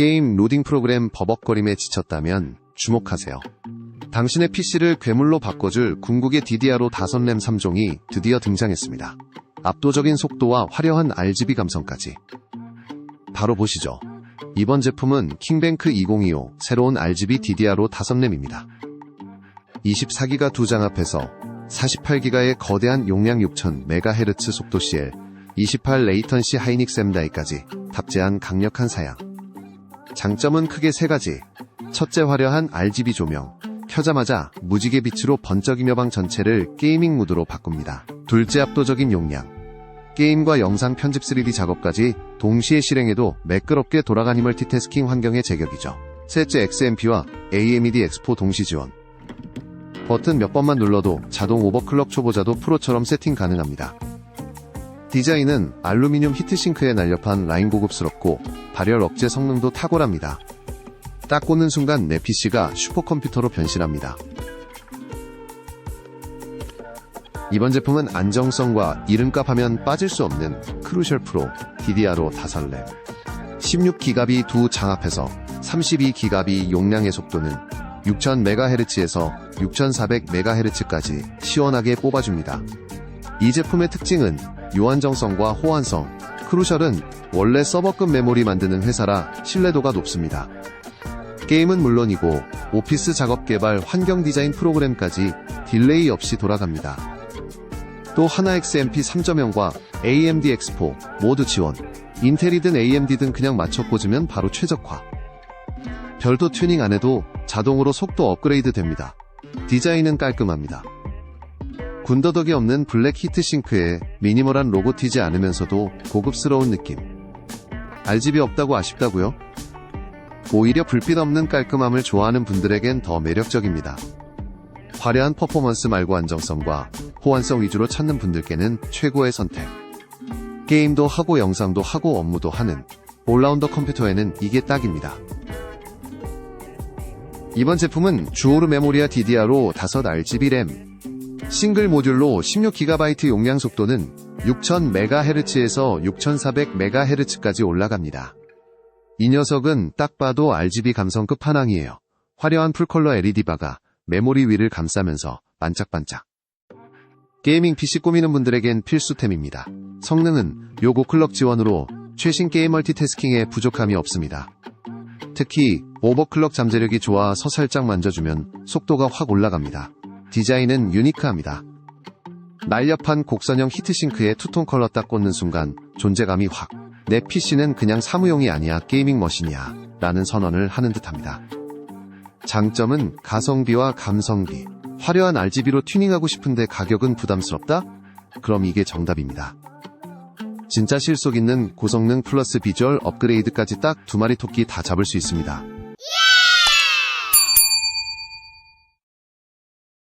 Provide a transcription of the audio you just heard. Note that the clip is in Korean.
게임 로딩 프로그램 버벅거림에 지쳤다면 주목하세요. 당신의 PC를 괴물로 바꿔줄 궁극의 DDR5 5램 3종이 드디어 등장했습니다. 압도적인 속도와 화려한 RGB 감성까지. 바로 보시죠. 이번 제품은 킹뱅크 2025 새로운 RGB DDR5 5램입니다. 24기가 두장 합해서 48기가의 거대한 용량 6000MHz 속도 CL, 28 레이턴시 하이닉스 M다이까지 탑재한 강력한 사양. 장점은 크게 세 가지. 첫째 화려한 RGB 조명. 켜자마자 무지개 빛으로 번쩍이며 방 전체를 게이밍 무드로 바꿉니다. 둘째 압도적인 용량. 게임과 영상 편집 3D 작업까지 동시에 실행해도 매끄럽게 돌아가니 멀티태스킹 환경의 제격이죠. 셋째 XMP와 AMD X4 동시 지원. 버튼 몇 번만 눌러도 자동 오버클럭 초보자도 프로처럼 세팅 가능합니다. 디자인은 알루미늄 히트싱크에 날렵한 라인 고급스럽고 발열 억제 성능도 탁월합니다. 딱 꽂는 순간 내 PC가 슈퍼컴퓨터로 변신합니다. 이번 제품은 안정성과 이름값 하면 빠질 수 없는 크루셜 프로 DDR5 5램 16기가비 두 장합해서 32기가비 용량의 속도는 6000MHz에서 6400MHz까지 시원하게 뽑아줍니다. 이 제품의 특징은 요한정성과 호환성, 크루셜은 원래 서버급 메모리 만드는 회사라 신뢰도가 높습니다. 게임은 물론이고 오피스 작업 개발 환경 디자인 프로그램까지 딜레이 없이 돌아갑니다. 또 하나 XMP 3.0과 AMD X4 모두 지원. 인텔이든 AMD든 그냥 맞춰 꽂으면 바로 최적화. 별도 튜닝 안 해도 자동으로 속도 업그레이드 됩니다. 디자인은 깔끔합니다. 군더더기 없는 블랙 히트싱크에 미니멀한 로고 튀지 않으면서도 고급스러운 느낌. RGB 없다고 아쉽다고요? 오히려 불빛 없는 깔끔함을 좋아하는 분들에겐 더 매력적입니다. 화려한 퍼포먼스 말고 안정성과 호환성 위주로 찾는 분들께는 최고의 선택. 게임도 하고 영상도 하고 업무도 하는 올라운더 컴퓨터에는 이게 딱입니다. 이번 제품은 주오르 메모리아 DDR로 5RGB 램, 싱글 모듈로 16GB 용량 속도는 6000MHz에서 6400MHz까지 올라갑니다. 이 녀석은 딱 봐도 RGB 감성 끝판왕이에요. 화려한 풀컬러 LED바가 메모리 위를 감싸면서 반짝반짝. 게이밍 PC 꾸미는 분들에겐 필수템입니다. 성능은 요고 클럭 지원으로 최신 게임 멀티태스킹에 부족함이 없습니다. 특히 오버클럭 잠재력이 좋아 서 살짝 만져주면 속도가 확 올라갑니다. 디자인은 유니크합니다. 날렵한 곡선형 히트싱크에 투톤 컬러 딱 꽂는 순간 존재감이 확. 내 PC는 그냥 사무용이 아니야 게이밍 머신이야 라는 선언을 하는 듯합니다. 장점은 가성비와 감성비. 화려한 RGB로 튜닝하고 싶은데 가격은 부담스럽다? 그럼 이게 정답입니다. 진짜 실속 있는 고성능 플러스 비주얼 업그레이드까지 딱 두 마리 토끼 다 잡을 수 있습니다.